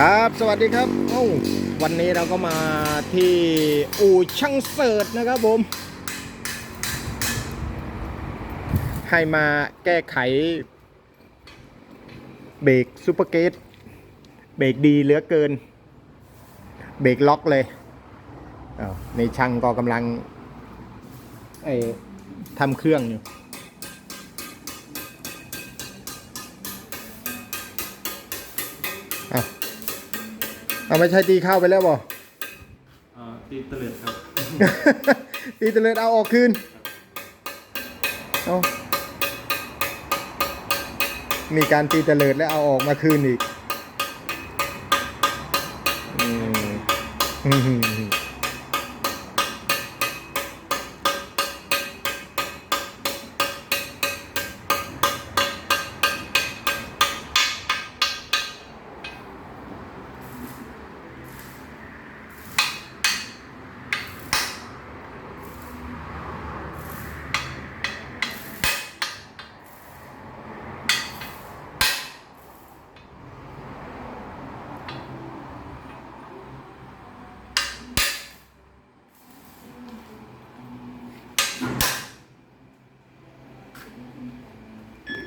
ครับสวัสดีครับโอ้วันนี้เราก็มาที่อู่ช่างเสิร์ตนะครับผม ให้มาแก้ไข เบรกซูเปอร์เกตเบรกดีเหลือเกิน เบรกล็อกเลยในช่างก็กำลังทำเครื่องอยู่ เอาไม่ใช่ตีเข้าไปแล้วบ่ อ่าตีเตลิดครับ ตีเตลิดเอาออกคืน เอามีการตีเตลิดแล้วเอาออกมาคืนอีก อืม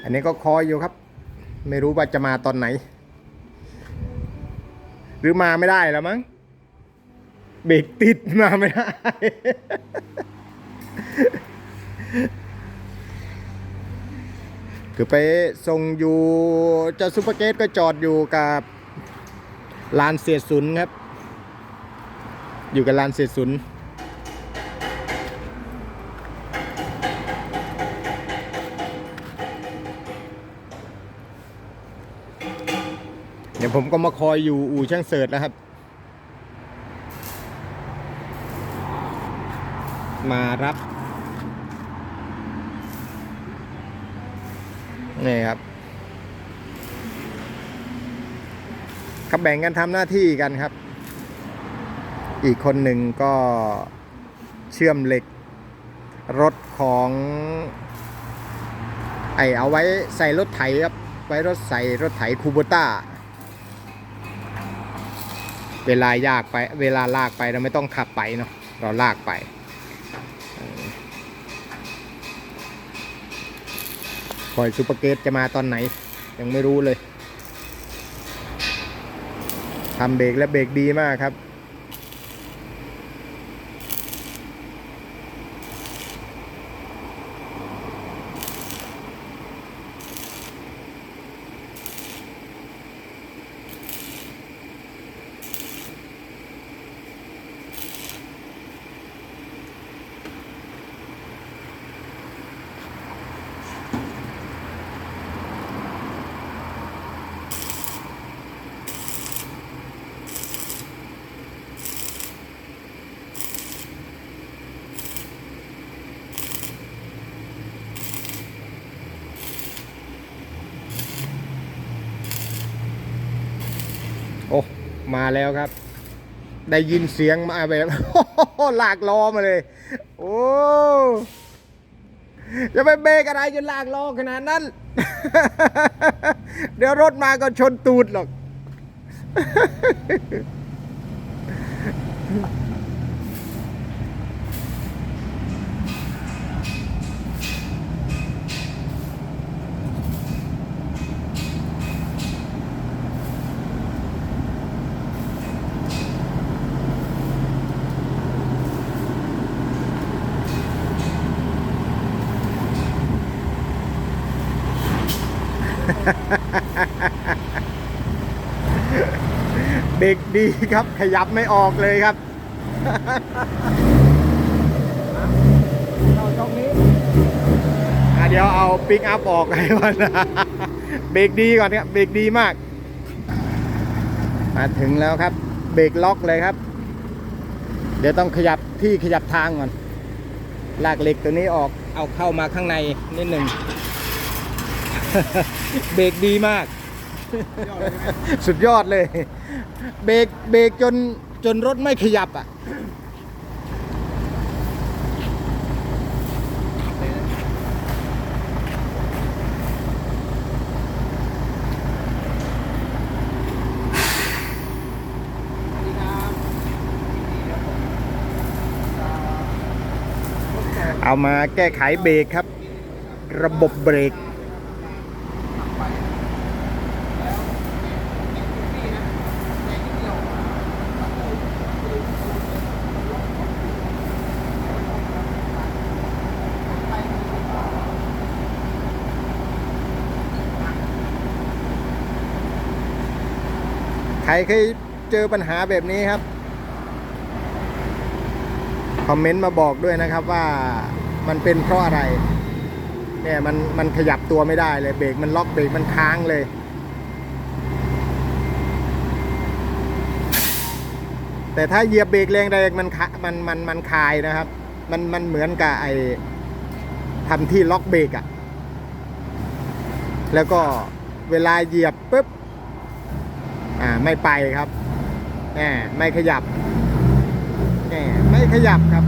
อันนี้ก็คอยอยู่ครับ ไม่รู้ว่าจะมาตอนไหน หรือมาไม่ได้แล้วมั้งเบรกติดมาไม่ได้ คือไปส่งอยู่เจ้าซูเปอร์เกตก็จอดอยู่กับลานเสียสุนครับ อยู่กับลานเสียสุน เดี๋ยวผมก็มาคอยอยู่อู่ช่างเสิร์ตแล้วครับ มารับนี่ครับเขาแบ่งกันทำหน้าที่กันครับ อีกคนหนึ่งก็เชื่อมเหล็ก รถของไอเอาไว้ใส่รถไถครับ ไว้รถใส่รถไถคูโบต้า เวลายากไปเวลาลากไปเราไม่ต้องขับไปเนาะเราลากไป คอยซูเปอร์เกตจะมาตอนไหน ยังไม่รู้เลยทำเบรกและเบรกดีมากครับ โอ้ มาแล้วครับ ได้ยินเสียงมาแบบลากล้อมาเลย โอ้จะไปเบรกอะไรจะลากล้อขนาดนั้น เดี๋ยวรถมาก็ชนตูดหรอก เบรกดีครับ ขยับไม่ออกเลยครับเอาตรงนี้อะเดี๋ยวเอาปิกอัพออกให้ก่อนนะเบรกดีก่อนครับเบรกดีมาก มาถึงแล้วครับ เบรกล็อกเลยครับ เดี๋ยวต้องขยับที่ขยับทางก่อนลากเหล็กตัวนี้ออกเอาเข้ามาข้างในนิดหนึ่ง เบรกดีมาก สุดยอดเลย เบรกเบรกจนจนรถไม่ขยับอะเอามาแก้ไขเบรกครับ ระบบเบรก ใครเคยเจอปัญหาแบบนี้ครับ คอมเมนต์มาบอกด้วยนะครับว่ามันเป็นเพราะอะไร เนี่ยมันมันขยับตัวไม่ได้เลย เบรกมันล็อกเบรกมันค้างเลย แต่ถ้าเหยียบเบรกแรงแรงมันคะมันมันมันคายนะครับ มันมันเหมือนกับไอทำที่ล็อกเบรกอะแล้วก็เวลาเหยียบปุ๊บ อ่าไม่ไปครับแหมไม่ขยับแหมไม่ขยับครับ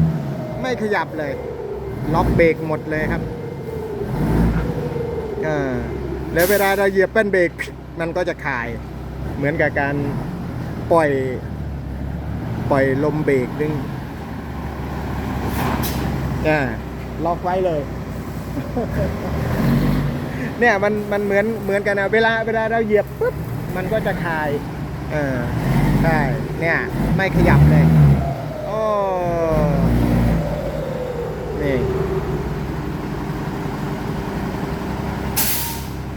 ไม่ขยับเลย ล็อกเบรกหมดเลยครับอ่าแล้วเวลาเราเหยียบเป็นเบรกมันก็จะคาย เหมือนกับการปล่อย ปล่อยลมเบรกดึงอ่าล็อกไว้เลย เนี่ยมันมันเหมือนเหมือนกันนะเวลาเวลาเราเหยียบปุ๊บ มันก็จะคลาย เออใช่เนี่ยไม่ขยับเลยโอ้นี่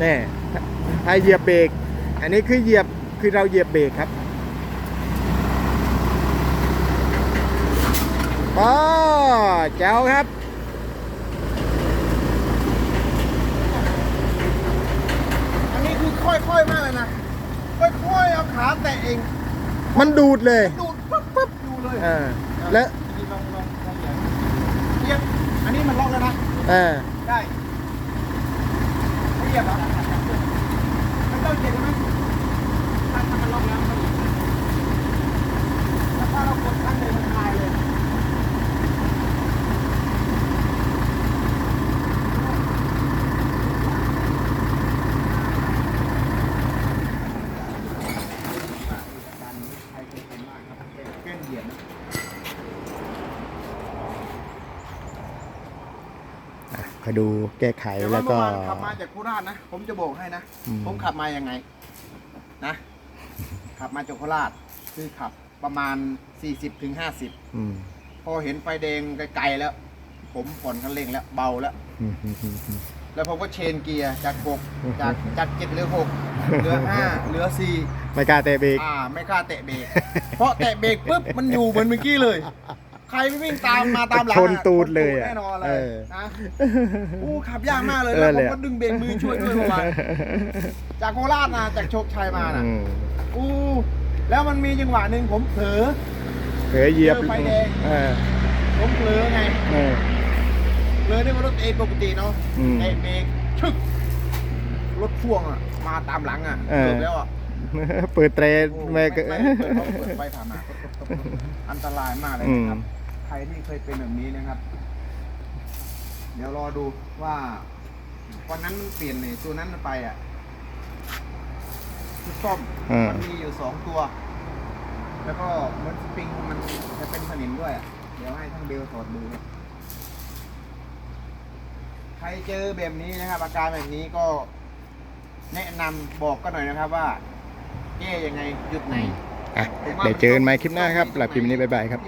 นี่ถ้าถ้าเหยียบเบรกอันนี้คือเหยียบคือเราเหยียบเบรกครับก็แจ๋วครับอันนี้คือค่อยๆมากเลยนะค่ อยๆเอาขาแตะเองมันดูดเลยดูดปุ๊บปุ๊บดูเลยเออแล้วอันนี้ลองลองลองเหยียบเหยียบอันนี้มันล็อกแล้วนะเออได้ไม่เหยียบเหรอมันต้องเหยียบใช่ไหมถ้าถ้ามันล็อกแล้วมันเหยียบแล้วถ้าเรากดครั้งเดียวมันคลายเลย ใครเคยเป็นบ้างครับเป็นเก้นเหยียบนะ อะคอย ดูแก้ไขแต่แล้ว่าวเมื่ก็อวานขับมาจากโคราชนะ ผมจะบอกให้นะ อืม ผมขับมายังไง นะ ขับมาจากโคราช คือขับประมาณ 40ถึง50อืมพอเห็นไฟแดงไกลๆแล้ว ผมผ่อนคันเร่งแล้วเบาแล้ว อืมอืมอืมอืม แล้วผมก็เชนเกียร์จาก 6 จากจากเจ็ดเหลือหกเหลือห้าเหลือสี่ไม่กล้าเตะเบรกอ่า ไม่กล้าเตะเบรกเพราะเตะเบรกปุ๊บมันอยู่เหมือนเมื่อกี้เลย ใครไม่วิ่งตามมาตามหลังชอะนตูดเลยอะแน่นอนเลเอยอนะอู้ขับยากมากเลยเอแล้อวผเลยมอะก็ดึงเบรกมือช่วยด้วยเมื่อวานจากโคราชนะจากโชคชัยมานะอืมอู้แล้วมันมีจังหวะหนึ่งผมเผลอ เผลอเหยียบเจอไฟแดง เออผมเผลอไงเออ เผลอนี่มันรถเอปกติเนาะอืมเตะเบรกชึกรถพ่วงอะมาตามหลังอะเออ เกือบแล้วอะ เปิดเตรโอ้ไม่ไม่ก็ ไม่เปิดเขาเปิดไฟผ่านมาปุ๊บปุ๊บปุ๊บปุ๊บอันตรายมากเลยนะครับ อืมใครที่เคยเป็นแบบนี้นะครับ เดี๋ยวรอดูว่าวันนั้นมันเปลี่ยนในตัวนั้นไปอะชุดส้มอ่ามันมีอยู่สองตัว แล้วก็เหมันสปริงมันจะเป็นสนิมด้วยอะเดี๋ยวให้ทั้งเบลถอดดูครับใครเจอแบบนี้นะครับ อาการแบบนี้ก็แนะนำบอกกันหน่อยนะครับว่าแก้ยังไงหยุดไหน อะเดี๋ยวเจอกันใหม่คลิปหน้าครับหลับคลิปนี้บ๊ายบายครับ